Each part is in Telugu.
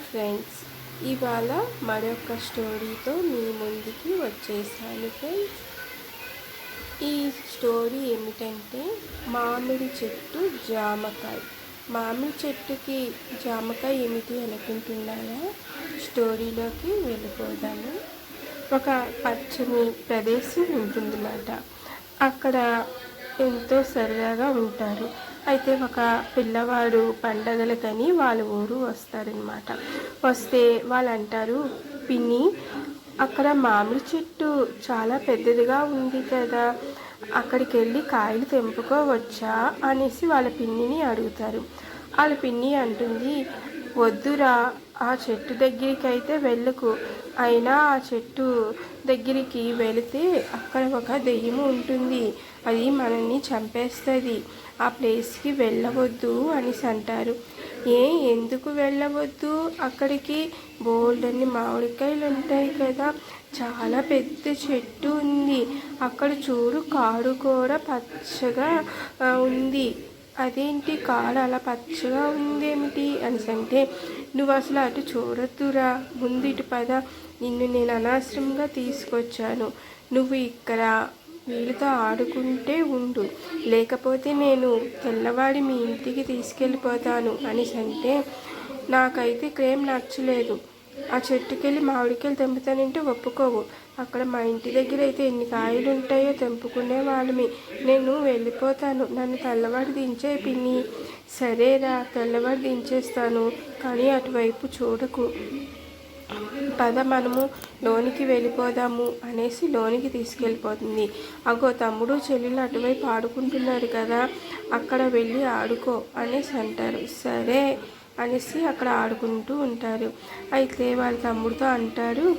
ఫ్రెండ్స్ ఇవాళ మరొక స్టోరీతో మీ ముందుకి వచ్చేసాను ఫ్రెండ్స్. ఈ స్టోరీ ఏమిటంటే మామిడి చెట్టు జామకాయ. మామిడి చెట్టుకి జామకాయ ఏమిటి అనుకుంటున్నారా? స్టోరీలోకి వెళ్ళిపోదాము. ఒక పచ్చని ప్రదేశం ఉంటుందన్నమాట. అక్కడ ఎంతో సరదాగా ఉంటారు. అయితే ఒక పిల్లవాడు పండగలకని వాళ్ళ ఊరు వస్తారనమాట. వస్తే వాళ్ళు అంటారు పిన్ని అక్కడ మామిడి చెట్టు చాలా పెద్దదిగా ఉంది కదా అక్కడికి వెళ్ళి కాయలు తెంపుకోవచ్చా? అనేసి వాళ్ళ పిన్నిని అడుగుతారు. వాళ్ళ పిన్ని అంటుంది వద్దురా ఆ చెట్టు దగ్గరికి అయితే వెళ్ళకు. అయినా ఆ చెట్టు దగ్గరికి వెళితే అక్కడ ఒక దెయ్యం ఉంటుంది. అది మనల్ని చంపేస్తుంది. ఆ ప్లేస్కి వెళ్ళవద్దు అనేసి అంటారు. ఏ ఎందుకు వెళ్ళవద్దు? అక్కడికి బోల్డన్ని మామిడికాయలు ఉంటాయి కదా. చాలా పెద్ద చెట్టు ఉంది. అక్కడ చూడు కాడు కూడా పచ్చగా ఉంది. అదేంటి కాలు అలా పచ్చగా ఉందేమిటి అని అంటే నువ్వు అసలు అటు చూడొద్దురా ముందు ఇటు పద నిన్ను నేను అనవసరంగా తీసుకొచ్చాను. నువ్వు ఇక్కడ వీళ్ళతో ఆడుకుంటే ఉండు. లేకపోతే నేను తెల్లవాడి మీ ఇంటికి తీసుకెళ్ళిపోతాను. అనేసి అంటే నాకైతే క్రేమ్ నచ్చలేదు. ఆ చెట్టుకెళ్ళి మామిడికెళ్ళి తెంపుతానంటే ఒప్పుకోవు. అక్కడ మా ఇంటి దగ్గర అయితే ఎన్ని కాయలు ఉంటాయో తెంపుకునే వాళ్ళమి. నేను వెళ్ళిపోతాను. నన్ను తెల్లవాడి దించే పిన్ని. సరేరా తెల్లవాడి దించేస్తాను. కానీ అటువైపు చూడకు. పద మనము లోనికి వెళ్ళిపోదాము అనేసి లోనికి తీసుకెళ్ళిపోతుంది. అగో తమ్ముడు చెల్లెలు అటువైపు ఆడుకుంటున్నారు కదా అక్కడ వెళ్ళి ఆడుకో అనేసి అంటారు. సరే అనేసి అక్కడ ఆడుకుంటూ ఉంటారు. అయితే వాళ్ళ తమ్ముడితో అంటాడు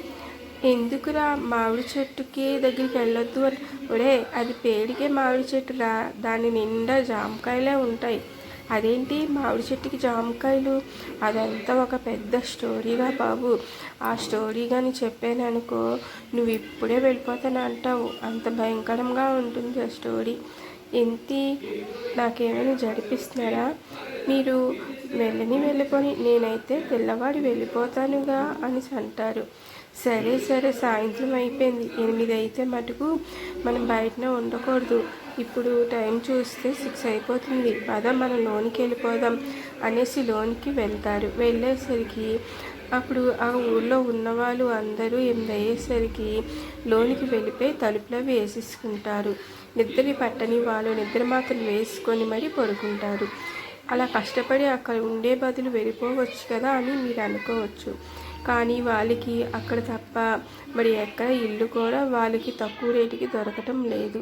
ఎందుకురా మామిడి చెట్టుకి దగ్గరికి వెళ్ళొద్దు అని? ఒరే అది పేడికే మామిడి చెట్టురా. దాని నిండా జామకాయలే ఉంటాయి. అదేంటి మామిడి చెట్టుకి జామకాయలు? అదంతా ఒక పెద్ద స్టోరీగా బాబు. ఆ స్టోరీ కానీ చెప్పాననుకో నువ్వు ఇప్పుడే వెళ్ళిపోతాను అంటావు. అంత భయంకరంగా ఉంటుంది ఆ స్టోరీ. ఎంతి నాకేమైనా జరిపిస్తున్నారా? మీరు వెళ్ళని వెళ్ళిపోని నేనైతే తెల్లవాడి వెళ్ళిపోతానుగా అనేసి అంటారు. సరే సరే సాయంత్రం అయిపోయింది. ఎనిమిది అయితే మటుకు మనం బయటనే ఉండకూడదు. ఇప్పుడు టైం చూస్తే సిక్స్ అయిపోతుంది. పద మనం లోనికి వెళ్ళిపోదాం అనేసి లోనికి వెళ్తారు. వెళ్ళేసరికి అప్పుడు ఆ ఊళ్ళో ఉన్నవాళ్ళు అందరూ ఎనిమిది అయ్యేసరికి లోనికి వెళ్ళిపోయి తలుపులో వేసేసుకుంటారు. నిద్ర పట్టని వాళ్ళు నిద్ర మాత్రం వేసుకొని మరీ పడుకుంటారు. అలా కష్టపడి అక్కడ ఉండే బదులు వెళ్ళిపోవచ్చు కదా అని మీరు అనుకోవచ్చు. కానీ వాళ్ళకి అక్కడ తప్ప మరి ఎక్కడ ఇల్లు కూడా వాళ్ళకి తక్కువ రేటుకి దొరకటం లేదు.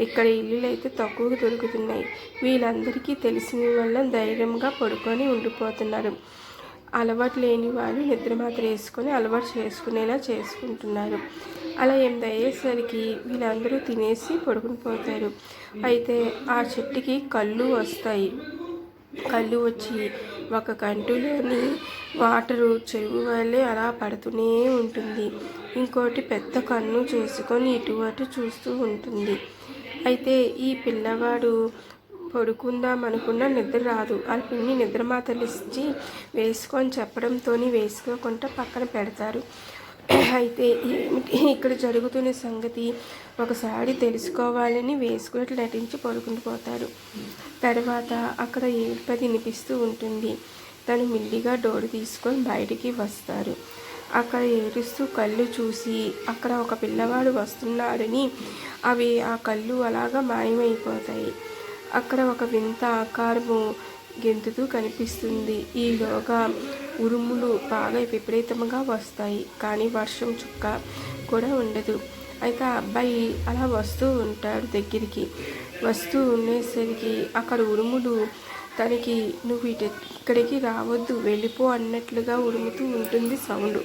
ఇక్కడ ఇల్లులు అయితే తక్కువగా దొరుకుతున్నాయి. వీళ్ళందరికీ తెలిసిన వల్ల ధైర్యంగా పడుకొని ఉండిపోతున్నారు. అలవాటు లేని వాళ్ళు నిద్ర మాత్రం వేసుకొని అలవాటు చేసుకునేలా చేసుకుంటున్నారు. అలా ఎనిమిది అయ్యేసరికి వీళ్ళందరూ తినేసి పడుకుని పోతారు. అయితే ఆ చెట్టుకి కళ్ళు వస్తాయి. కళ్ళు వచ్చి ఒక కంటులోని వాటరు చెరువు వల్లే అలా పడుతూనే ఉంటుంది. ఇంకోటి పెద్ద కన్ను చేసుకొని ఇటు అటు చూస్తూ ఉంటుంది. అయితే ఈ పిల్లవాడు పడుకుందాం అనుకున్నా నిద్ర రాదు. వాళ్ళ పిన్ని నిద్ర మాతలిచ్చి వేసుకొని చెప్పడంతో వేసుకోకుండా పక్కన పెడతారు. అయితే ఇక్కడ జరుగుతున్న సంగతి ఒకసారి తెలుసుకోవాలని వేసుకున్నట్లు నటించి పడుకుండిపోతారు తర్వాత అక్కడ ఏడుపది వినిపిస్తూ ఉంటుంది. తను మిల్లిగా డోరు తీసుకొని బయటికి వస్తారు. అక్కడ ఏడుస్తూ కళ్ళు చూసి అక్కడ ఒక పిల్లవాడు వస్తున్నాడని అవి ఆ కళ్ళు అలాగా మాయమైపోతాయి. అక్కడ ఒక వింత ఆకారము గెంతుతూ కనిపిస్తుంది. ఈలోగా ఉరుములు బాగా విపరీతంగా వస్తాయి కానీ వర్షం చుక్క కూడా ఉండదు. అయితే ఆ అబ్బాయి అలా వస్తూ ఉంటాడు దగ్గరికి. వస్తూ ఉండేసరికి అక్కడ ఉరుములు తనకి నువ్వు ఇటు ఇక్కడికి రావద్దు వెళ్ళిపో అన్నట్లుగా ఉరుముతూ ఉంటుంది సౌండ్.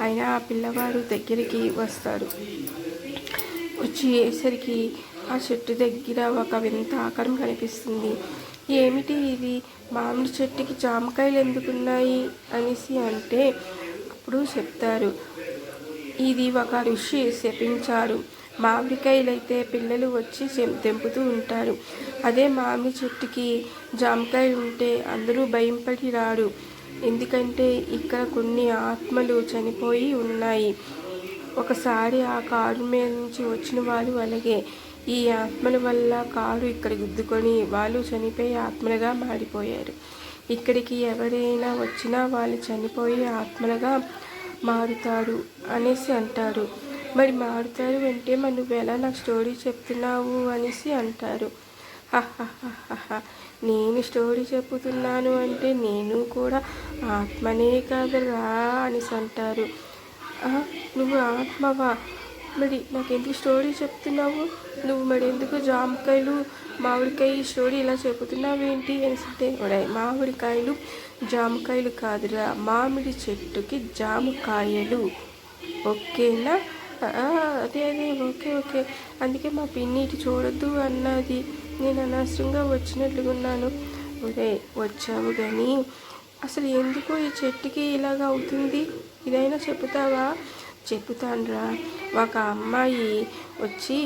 అయినా ఆ పిల్లవాడు దగ్గరికి వస్తారు వచ్చేసరికి ఆ చెట్టు దగ్గర ఒక వింత ఆకారం కనిపిస్తుంది. ఏమిటి ఇది? మామిడి చెట్టుకి జామకాయలు ఎందుకున్నాయి? అనేసి అంటే అప్పుడు చెప్తారు. ఇది ఒక ఋషి శపించారు. మామిడికాయలైతే పిల్లలు వచ్చి చెం- తెంపుతూ ఉంటారు. అదే మామిడి చెట్టుకి జామకాయలు ఉంటే అందరూ భయంపడి రాడు రారు. ఎందుకంటే ఇక్కడ కొన్ని ఆత్మలు చనిపోయి ఉన్నాయి. ఒకసారి ఆ కారు మీద నుంచి వచ్చిన వాళ్ళు అలాగే. ఈ ఆత్మల వల్ల కారు ఇక్కడ గుద్దుకొని వాళ్ళు చనిపోయి ఆత్మలుగా మారిపోయారు. ఇక్కడికి ఎవరైనా వచ్చినా వాళ్ళు చనిపోయి ఆత్మలుగా మారుతారు అనేసి అంటారు. మరి మారుతారు అంటే మరి నువ్వు ఎలా నాకు స్టోరీ చెప్తున్నావు అనేసి అంటారు. నేను స్టోరీ చెప్పుతున్నాను అంటే నేను కూడా ఆత్మనే కాదురా అనేసి అంటారు. నువ్వు ఆత్మవా? మరి నాకెందుకు స్టోరీ చెప్తున్నావు? నువ్వు మరి ఎందుకు జామకాయలు మామిడికాయ స్టోరీ ఇలా చెబుతున్నావు ఏంటి అంటే మామిడికాయలు జామకాయలు కాదురా. మామిడి చెట్టుకి జామకాయలు. ఓకేనా? అదే అదే ఓకే ఓకే. అందుకే మా పిన్ని ఇటు చూడొద్దు అన్నది. నేను అనవసరంగా వచ్చినట్లుగా ఉన్నాను ఒరే వచ్చావు కానీ అసలు ఎందుకు ఈ చెట్టుకి ఇలాగ అవుతుంది? ఇదైనా చెప్తావా చెబుతాన్రా. ఒక అమ్మాయి వచ్చి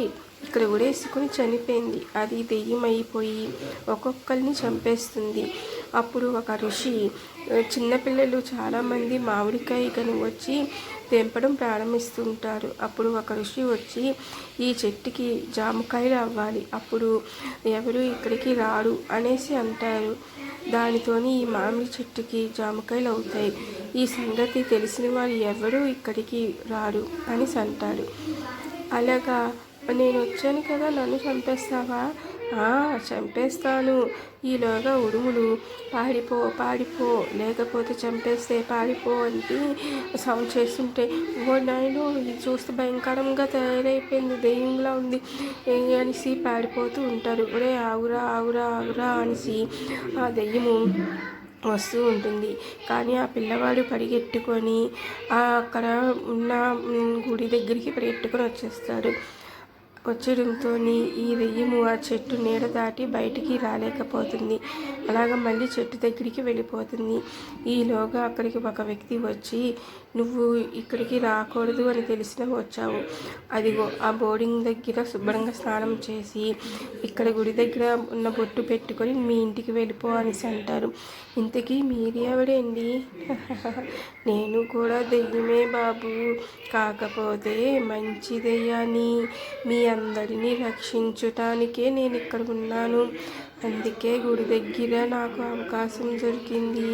ఇక్కడ ఉడేసుకుని చనిపోయింది. అది దెయ్యం అయిపోయి ఒక్కొక్కరిని చంపేస్తుంది. అప్పుడు ఒక ఋషి చిన్నపిల్లలు చాలామంది మామిడికాయ కని వచ్చి తెంపడం ప్రారంభిస్తుంటారు. అప్పుడు ఒక ఋషి వచ్చి ఈ చెట్టుకి జామకాయలు అవ్వాలి. అప్పుడు ఎవరు ఇక్కడికి రాడు అనేసి అంటారు. దానితోని ఈ మామిడి చెట్టుకి జామకాయలు అవుతాయి. ఈ సంగతి తెలిసిన వారు ఎవరూ ఇక్కడికి రారు అని అంటాడు అలాగా నేను వచ్చాను కదా నన్ను చంపేస్తావా? చంపేస్తాను. ఈలోగా ఉడుములు పాడిపో పాడిపో. లేకపోతే చంపేస్తే పాడిపో అంటే సౌండ్ చేస్తుంటే ఓ నాయను ఇది చూస్తే భయంకరంగా తయారైపోయింది. దెయ్యంలా ఉంది. అనేసి పాడిపోతూ ఉంటారు. ఒరే ఆగురా ఆగురా ఆగురా అనేసి ఆ దెయ్యము వస్తూ ఉంటుంది. కానీ ఆ పిల్లవాడు పరిగెట్టుకొని అక్కడ ఉన్న గుడి దగ్గరికి పరిగెట్టుకొని వచ్చేస్తాడు. వచ్చడంతో ఈ దెయ్యము ఆ చెట్టు నీడ దాటి బయటికి రాలేకపోతుంది. అలాగ మళ్ళీ చెట్టు దగ్గరికి వెళ్ళిపోతుంది. ఈలోగా అక్కడికి ఒక వ్యక్తి వచ్చి నువ్వు ఇక్కడికి రాకూడదు అని తెలిసిన వచ్చావు. అదిగో ఆ బోర్డింగ్ దగ్గర శుభ్రంగా స్నానం చేసి ఇక్కడ గుడి దగ్గర ఉన్న బొట్టు పెట్టుకొని మీ ఇంటికి వెళ్ళిపో అనేసి అంటారు. ఇంతకీ మీరు ఎవడండి? నేను కూడా దెయ్యమే బాబు. కాకపోతే మంచి దెయ్యాన్ని మీ అందరినీ రక్షించటానికే నేను ఇక్కడ ఉన్నాను అందుకే గుడి దగ్గర నాకు అవకాశం దొరికింది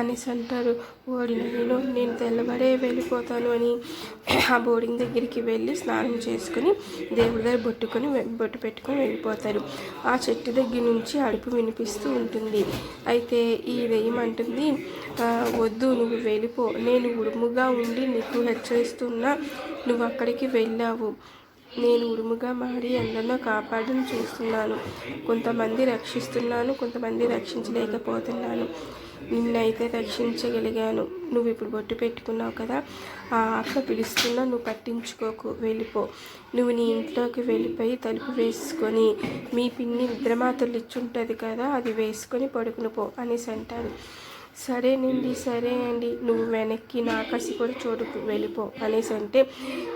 అనేసి అంటారు ఓడిన నేను నేను తెల్లబడే వెళ్ళిపోతాను అని ఆ బోర్డింగ్ దగ్గరికి వెళ్ళి స్నానం చేసుకుని దేవుడి దగ్గర బొట్టుకొని బొట్టు పెట్టుకొని వెళ్ళిపోతారు. ఆ చెట్టు దగ్గర నుంచి అడుపు వినిపిస్తూ ఉంటుంది. అయితే ఈ వేయమంటుంది వద్దు నువ్వు వెళ్ళిపో. నేను ఉడుముగా ఉండి నీకు హెచ్చరిస్తున్నా. నువ్వు అక్కడికి వెళ్ళావు. నేను ఉరుముగా మారి ఎందరినో కాపాడని చూస్తున్నాను. కొంతమంది రక్షిస్తున్నాను కొంతమంది రక్షించలేకపోతున్నాను. నిన్నైతే రక్షించగలిగాను. నువ్వు ఇప్పుడు బొట్టు పెట్టుకున్నావు కదా ఆ ఆత్మ పిలుస్తున్నా నువ్వు పట్టించుకోకు వెళ్ళిపో. నువ్వు నీ ఇంట్లోకి వెళ్ళిపోయి తలుపు వేసుకొని మీ పిన్ని నిద్రమాతలు ఇచ్చుంటుంది కదా అది వేసుకొని పడుకుని పో అనేసి అంటారు సరేనండి సరే అండి. నువ్వు వెనక్కి నా కసి కూడా చోటుకు వెళ్ళిపో అనేసి అంటే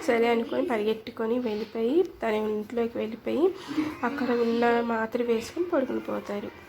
సరే అనుకొని పరిగెట్టుకొని వెళ్ళిపోయి తన ఇంట్లోకి వెళ్ళిపోయి అక్కడ ఉన్న మాత్ర వేసుకొని పడుకుని పోతారు.